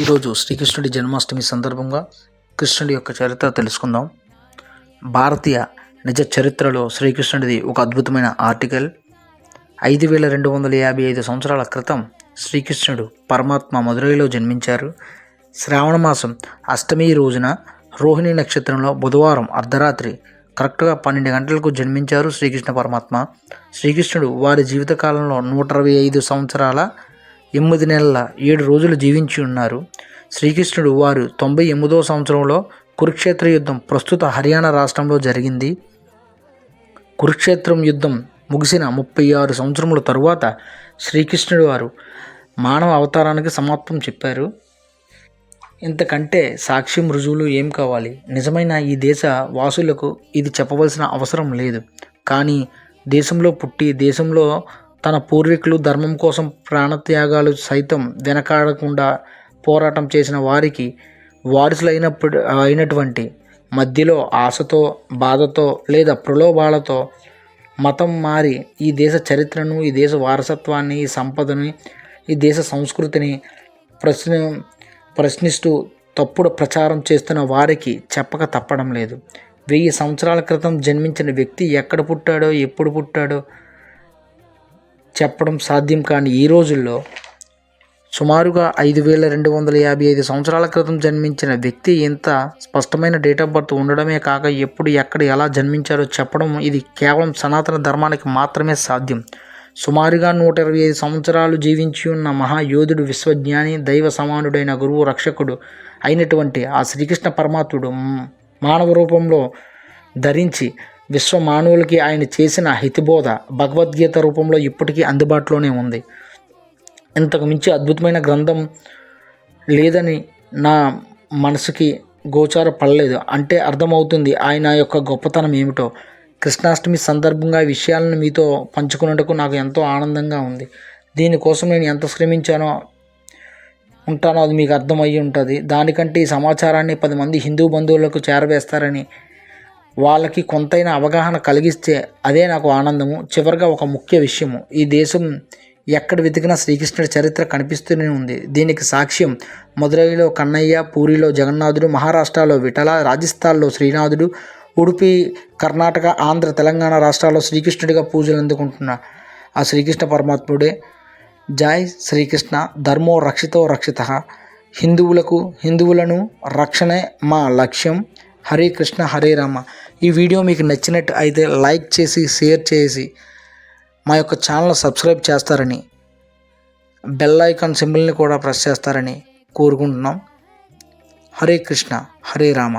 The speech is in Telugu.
ఈరోజు శ్రీకృష్ణుడి జన్మాష్టమి సందర్భంగా కృష్ణుడి యొక్క చరిత్ర తెలుసుకుందాం. భారతీయ నిజ చరిత్రలో శ్రీకృష్ణుడిది ఒక అద్భుతమైన ఆర్టికల్. ఐదు వేల రెండు వందల యాభై ఐదు సంవత్సరాల క్రితం శ్రీకృష్ణుడు పరమాత్మ మధురైలో జన్మించారు. శ్రావణ మాసం అష్టమి రోజున రోహిణి నక్షత్రంలో బుధవారం అర్ధరాత్రి కరెక్ట్గా పన్నెండు గంటలకు జన్మించారు శ్రీకృష్ణ పరమాత్మ. శ్రీకృష్ణుడు వారి జీవితకాలంలో నూట అరవై ఐదు సంవత్సరాల ఎనిమిది నెలల ఏడు రోజులు జీవించి ఉన్నారు. శ్రీకృష్ణుడు వారు తొంభై ఎనిమిదో సంవత్సరంలో కురుక్షేత్ర యుద్ధం ప్రస్తుత హర్యానా రాష్ట్రంలో జరిగింది. కురుక్షేత్రం యుద్ధం ముగిసిన ముప్పై ఆరు సంవత్సరముల తరువాత శ్రీకృష్ణుడు వారు మానవ అవతారానికి సమాప్తం చెప్పారు. ఇంతకంటే సాక్ష్యం రుజువులు ఏం కావాలి? నిజమైన ఈ దేశ వాసులకు ఇది చెప్పవలసిన అవసరం లేదు. కానీ దేశంలో పుట్టి దేశంలో తన పూర్వీకులు ధర్మం కోసం ప్రాణత్యాగాలు సైతం వెనకాడకుండా పోరాటం చేసిన వారికి వారసులైనప్పుడు అయినటువంటి మధ్యలో ఆశతో బాధతో లేదా ప్రలోభాలతో మతం మారి ఈ దేశ చరిత్రను ఈ దేశ వారసత్వాన్ని ఈ సంపదని ఈ దేశ సంస్కృతిని ప్రశ్న ప్రశ్నిస్తూ తప్పుడు ప్రచారం చేస్తున్న వారికి చెప్పక తప్పడం లేదు. వెయ్యి సంవత్సరాల క్రితం జన్మించిన వ్యక్తి ఎక్కడ పుట్టాడో ఎప్పుడు పుట్టాడో చెప్పడం సాధ్యం కాని ఈ రోజుల్లో సుమారుగా ఐదు వేల రెండు వందల యాభై ఐదు సంవత్సరాల క్రితం జన్మించిన వ్యక్తి ఇంత స్పష్టమైన డేట్ ఆఫ్ బర్త్ ఉండడమే కాక ఎప్పుడు ఎక్కడ ఎలా జన్మించారో చెప్పడం ఇది కేవలం సనాతన ధర్మానికి మాత్రమే సాధ్యం. సుమారుగా నూట ఇరవై ఐదు సంవత్సరాలు జీవించి ఉన్న మహాయోధుడు విశ్వజ్ఞాని దైవ సమానుడైన గురువు రక్షకుడు అయినటువంటి ఆ శ్రీకృష్ణ పరమాత్ముడు మానవ రూపంలో ధరించి విశ్వ మానవులకి ఆయన చేసిన హితబోధ భగవద్గీత రూపంలో ఇప్పటికీ అందుబాటులోనే ఉంది. ఇంతకు మించి అద్భుతమైన గ్రంథం లేదని నా మనసుకి గోచార పడలేదు. అంటే అర్థమవుతుంది ఆయన యొక్క గొప్పతనం ఏమిటో. కృష్ణాష్టమి సందర్భంగా ఈ విషయాలను మీతో పంచుకున్నందుకు నాకు ఎంతో ఆనందంగా ఉంది. దీనికోసం నేను ఎంత శ్రమించానో ఉంటానో అది మీకు అర్థమయ్యి ఉంటుంది. దానికంటే ఈ సమాచారాన్ని పది మంది హిందూ బంధువులకు చేరవేస్తారని వాళ్ళకి కొంతైనా అవగాహన కలిగిస్తే అదే నాకు ఆనందము. చివరిగా ఒక ముఖ్య విషయము. ఈ దేశం ఎక్కడ వెతికినా శ్రీకృష్ణుడి చరిత్ర కనిపిస్తూనే ఉంది. దీనికి సాక్ష్యం మదురైలో కన్నయ్య పూరిలో జగన్నాథుడు మహారాష్ట్రలో విఠల రాజస్థాన్లో శ్రీనాథుడు ఉడిపి కర్ణాటక ఆంధ్ర తెలంగాణ రాష్ట్రాల్లో శ్రీకృష్ణుడిగా పూజలు అందుకుంటున్న ఆ శ్రీకృష్ణ పరమాత్ముడే. జై శ్రీకృష్ణ ధర్మో రక్షితో రక్షిత. హిందువులకు హిందువులను రక్షణే మా లక్ష్యం. హరే కృష్ణ హరే రామ. ఈ వీడియో మీకు నచ్చినట్టు అయితే లైక్ చేసి షేర్ చేసి మా యొక్క ఛానల్ సబ్స్క్రైబ్ చేస్తారని బెల్ ఐకాన్ సింబల్ని కూడా ప్రెస్ చేస్తారని కోరుకుంటున్నాం. హరే కృష్ణ హరే రామ.